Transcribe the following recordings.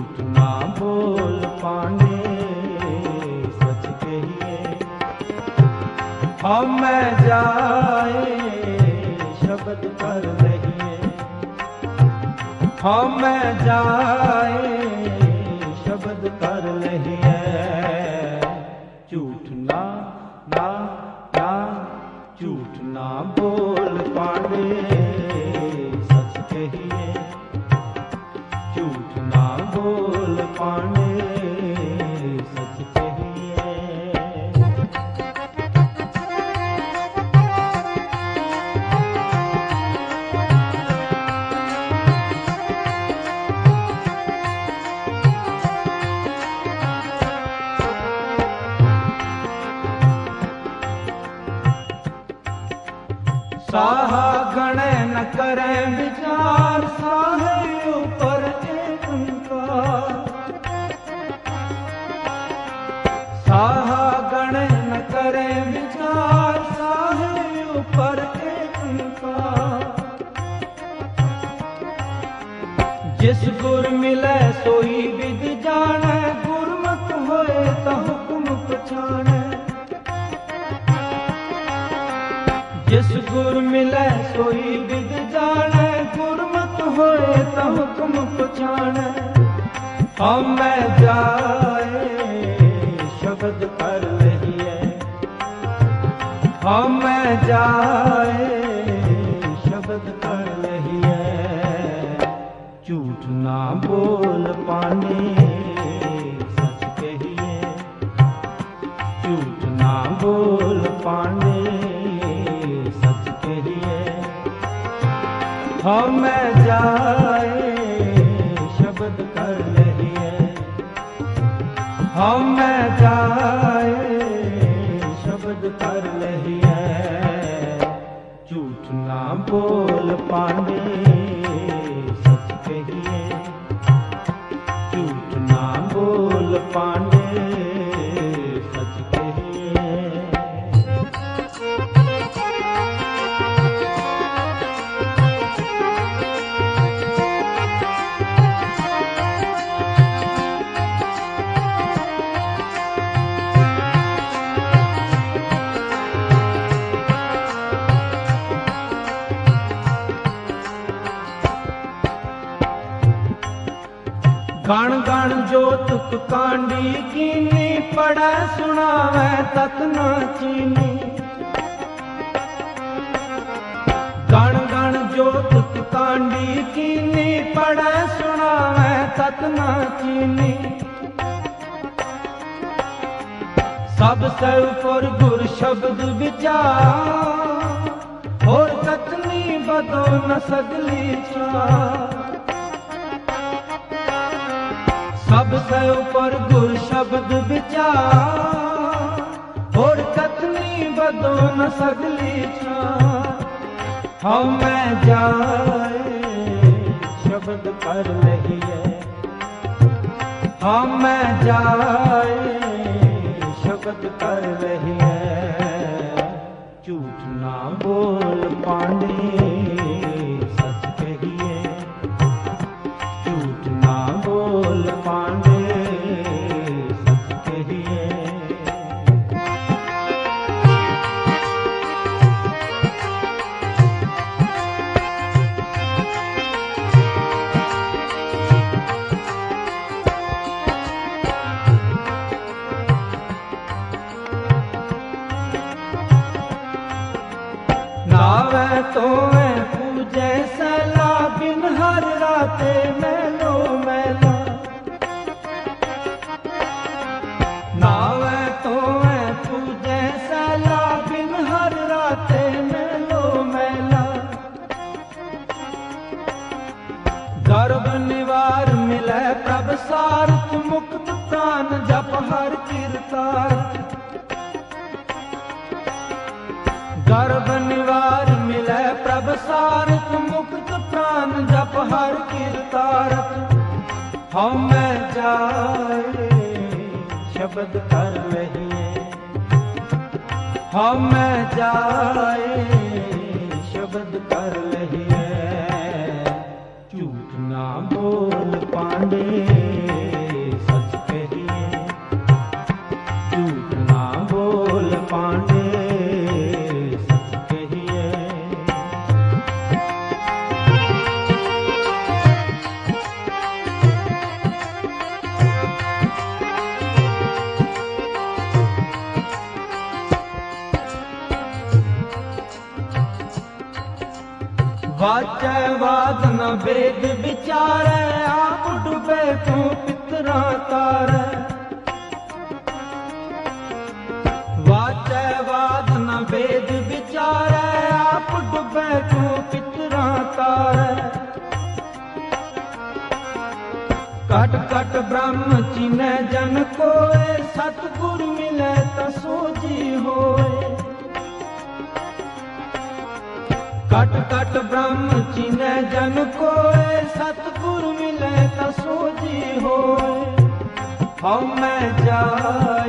ਝੂਠ ਨਾ ਬੋਲ ਪਾਂਡੇ ਸੱਚ ਕਹੀਏ। ਹਉ ਮੈਂ ਜਾਏ, ਸ਼ਬਦ ਪਰ ਲਹੀਏ ਹਉ ਮੈਂ ਜਾਏ ਜਾਏ ਸ਼ਬਦ ਕਰ ਲਹੀਐ ਝੂਠ ਨਾ ਬੋਲ ਪਾਨੇ ਸੱਚ ਕਹੀਏ ਝੂਠ ਨਾ ਬੋਲ ਪਾਂਡੇ ਸੱਚ ਕਹੀਏ ਹਉ ਜਾਏ ਸ਼ਬਦ ਕਰ ਲਹੀਏ ਹਉ ਮੈਂ ਨਾ ਬੋਲ ਸੱਚ ਕਹੀਏ ਝੂਠ ਨਾ ਬੋਲ ਪਾਂਡੇ। ਗਣ ਗਣ ਜੋ ਤੁਕ ਕਾਂਡੀ ਕੀਨੀ ਪੜੈ ਸੁਣਾਵੈ ਤਤ ਨਾ ਚੀਨੀ। ਗਣ ਗਣ ਜੋ ਤੁਕ ਕਾਂਡੀ ਕੀਨੀ ਪੜੈ ਸੁਣਾਵੈ ਤਤ ਨਾ ਚੀਨੀ। ਸਭ ਸਰ ਪਰ ਗੁਰ ਸ਼ਬਦ ਵਿਚਾਰ, ਹੋਰ ਕਤਨੀ ਬਦੋ ਨ ਸਗਲੀ ਚਾ ਸਭ ਸੇ ਉਪਰ ਗੁਰ ਸ਼ਬਦ ਵਿਚਾਰ। ਹੋਰ ਕਤਨੀ ਬਦੋ ਨ ਸਗਲੀ ਛਾ ਹਉ ਮੈਂ ਜਾਏ, ਸ਼ਬਦ ਕਰ ਲਹੀਏ ਹਉ ਮੈਂ ਜਾਏ, ਸ਼ਬਦ ਕਰ ਲਹੀਏ ਝੂਠ ਨਾ ਬੋਲ ਪਾਣੀ ਹਰ ਕੀਰਤਾਰ ਗਰਭ ਨਿਵਾਰ ਮਿਲੈ ਪ੍ਰਭ ਸਾਰਥ, ਮੁਕਤ ਹਰ ਕਿਰਤਾਰਥ ਹਉ ਮੈਂ ਜਾਏ, ਸ਼ਬਦ ਕਰ ਲਹੀਏ ਹਉ ਮੈਂ ਜਾਏ ਵਾਚੈ ਵਾਦ ਨ ਵੇਦ ਵਿਚਾਰੈ, ਆਪ ਡੁਬੇ ਤੂੰ ਪਿਤਰਾ ਤਾਰੈ। ਵਾਚੈ ਵਾਦ ਨ ਵੇਦ ਵਿਚਾਰੈ, ਆਪ ਡੁਬੇ ਤੂੰ ਪਿਤਰਾ ਤਾਰੈ। ਕਟ ਕਟ ਬ੍ਰਹਮ ਚਿਨੈ ਜਨ ਕੋਏ, ਸਤਿਗੁਰ ਮਿਲੈ ਕਟ ਕਟ ਬ੍ਰਹਮ ਚਿਨੈ ਜਨ ਕੋਏ ਸਤਿਗੁਰ ਮਿਲੈ ਤਾ ਸੋਜੀ ਹੋਏ। ਹਉ ਮੈਂ ਜਾਏ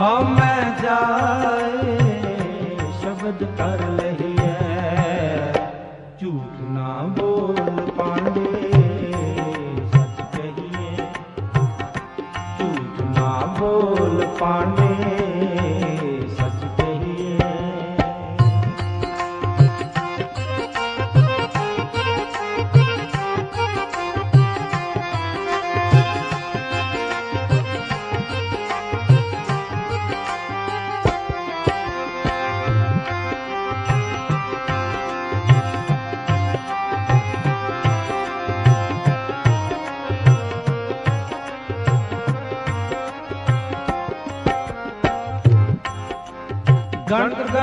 ਹਉ ਮੈਂ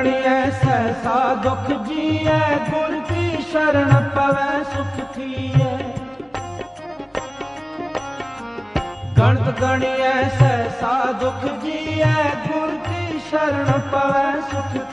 ਗਣਤ ਸਹਸਾ ਦੁਖ ਜੀਐ, ਗੁਰ ਕੀ ਸ਼ਰਨ ਪਵੈ, ਸੁਖ ਥੀਐ। ਗਣਤ ਗਣਿਐ, ਸਹਸਾ ਦੁਖ ਜੀਐ, ਗੁਰ ਕੀ ਸ਼ਰਨ ਪਵੈ, ਸੁਖ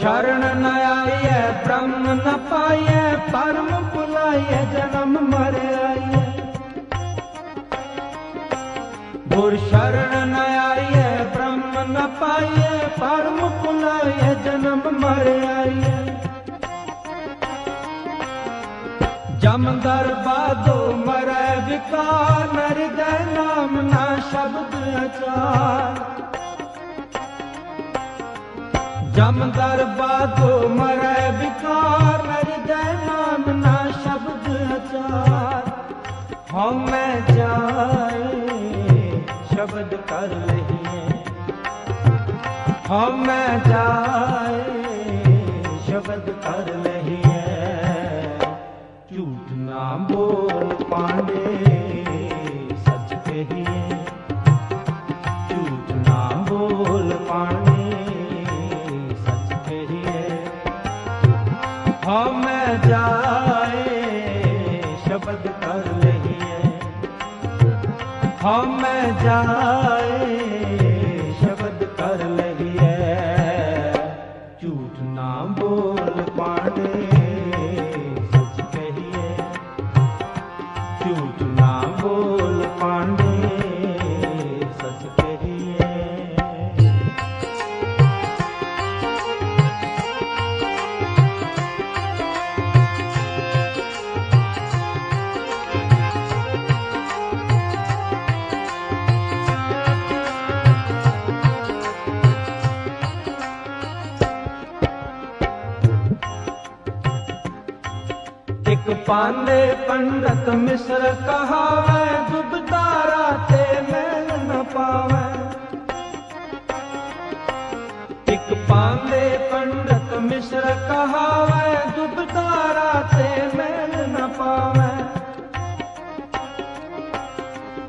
ਸ਼ਰਨ ਨ ਆਈਐ, ਬ੍ਰਹਮ ਨ ਪਾਈਐ, ਪਰਮ ਭੁਲਾਈਐ, ਜਨਮ ਮਰ ਆਈਐ। ਗੁਰ ਸ਼ਰਨ ਨ ਆਈਐ, ਬ੍ਰਹਮ ਨ ਪਾਈਐ, ਪਰਮ ਭੁਲਾਈਐ, ਜਨਮ ਮਰ ਆਈਐ। ਜਮ ਦਰਬਾਦੋ ਮਰੈ ਵਿਕਾਰ, ਨਰਿਦੈ ਨਾਮ ਨਾ ਸ਼ਬਦ ਅਚਾਰ। ਜਮ ਦਰਬਾਦੋ ਮਰੈ ਵਿਕਾਰ ਨਰਿਦੈ ਨਾਮ ਨਾ ਸ਼ਬਦ ਅਚਾਰ। ਹਉ ਮੈਂ ਜਾਏ, ਸ਼ਬਦ ਕਰ ਲਹੀਏ ਹਉ ਮੈਂ ਜਾਏ, ਸ਼ਬਦ ਕਰ ਲਹੀਏ ਝੂਠ ਝੂਠ ਨਾ ਬੋਲ ਪਾਂਡੇ ਇਕ ਪਾਂਦੇ ਪੰਡਤ ਮਿਸਰ ਕਹਾਵੇ ਦੁਬ ਤਾਰਾ ਤੇ ਮੈਲ ਨ ਪਾਂਦੇ ਪੰਡਤ ਮਿਸਰ ਕਹਾਵੇ ਦੁਬ ਤਾਰਾ ਤੇ ਮੈਲ ਨ ਪਾਵੇ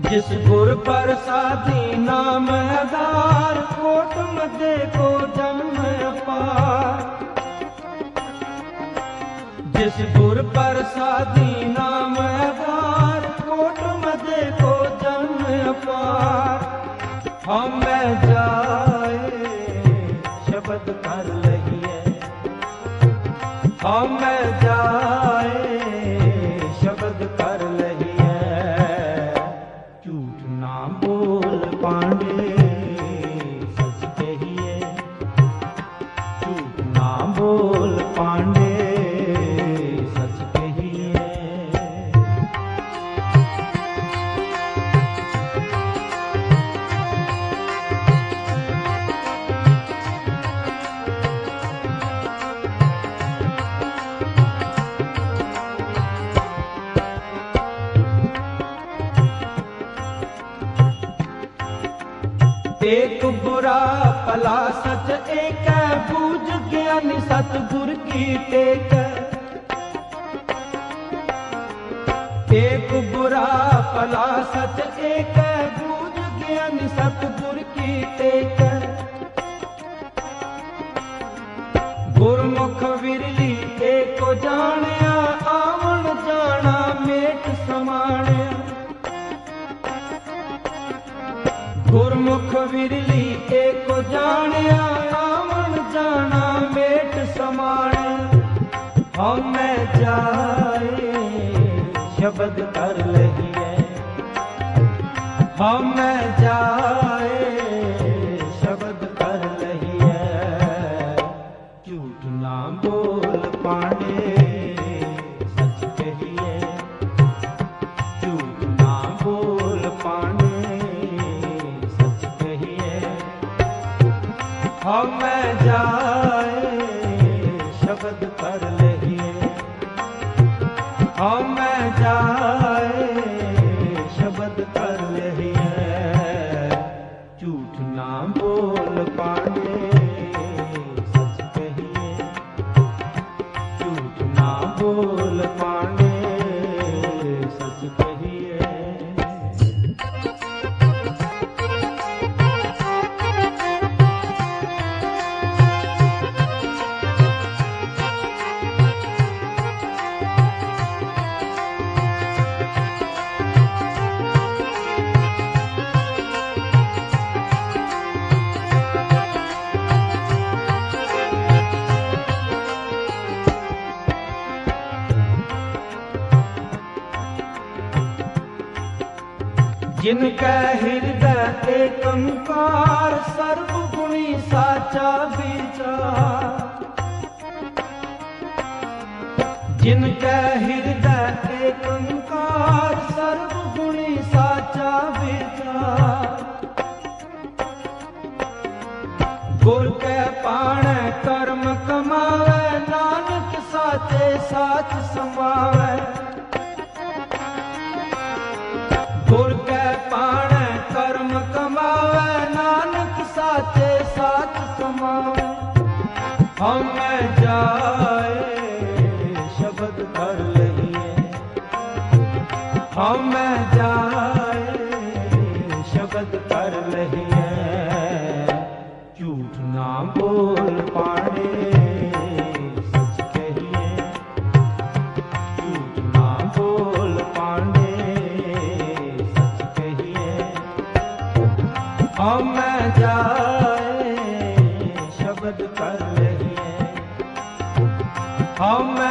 ਜਿਸ ਗੁਰ ਪ੍ਰਸਾਦੀ ਨਾਮ ਆਧਾਰ ਕੋਟ ਮਦੇ ਕੋ ਜਨਮ ਅਪਾਰ ਜਿਸ ਗੁਰ ਪ੍ਰਸਾਦੀ ਨਾਮ ਆਧਾਰ ਕੋਟ ਮਦੇ ਕੋ ਜਨਮ ਅਪਾਰ। ਹਮੈ ਜਾਏ, ਸ਼ਬਦ ਕਰ ਲਈਏ। ਹਮੈ ਜਾਏ ਏਕ ਬੁਰਾ ਭਲਾ ਸਚ ਏਕੈ ਬੂਝ ਗਿਆਨ ਸਤਿਗੁਰ ਕੀ ਟੇਕ। ਏਕ ਬੁਰਾ ਭਲਾ ਸਚ ਏਕੈ ਬੂਝ ਗਿਆਨ ਸਤਿਗੁਰ ਕੀ ਟੇਕ। ਗੁਰਮੁਖ ਵਿਰਲੀ, ਏਕੋ ਜਾਣਿਆ, ਆਵਣ ਜਾਣਾ, ਮੇਟ ਗੁਰਮੁਖ ਵਿਰਲੀ, ਏਕੋ ਜਾਣਿਆ, ਆਵਣ ਜਾਣਾ, ਮੇਟ ਸਮਾਣ। ਹਮੈ ਜਾਏ, ਸ਼ਬਦ ਕਰ ਲਈਏ ਹਮੈ ਜਾਏ, ਸ਼ਬਦ ਕਰ ਲਈਏ ਝੂਠ ਨਾ ਬੋਲ ਪਾਂਡੇ ਸੱਚ ਕਹੀਏ ਝੂਠ ਨਾ ਬੋਲ ਪਾਣੇ ਹਮੈ ਸਾਚਾ ਵਿਚਾਰ। ਜਿਨ ਕੈ ਹਿਰਦੈ ਏਕੰਕਾਰ, ਸਰਬ ਗੁਣੀ ਸਾਚਾ ਵਿਚਾਰ। ਗੁਰ ਕੈ ਪਾਣੈ, ਕਰਮ ਕਮਾਵੈ, ਨਾਨਕ ਸਾਚੇ ਸਾਚ ਸਮਾਵੈ ਹਮ ਜਾਏ ਸ਼ਬਦ ਕਰ ਲਈਏ। ਹਮ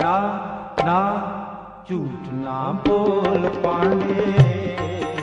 ਨਾ ਨਾ ਝੂਠ ਨਾ ਬੋਲ ਪਾਂਡੇ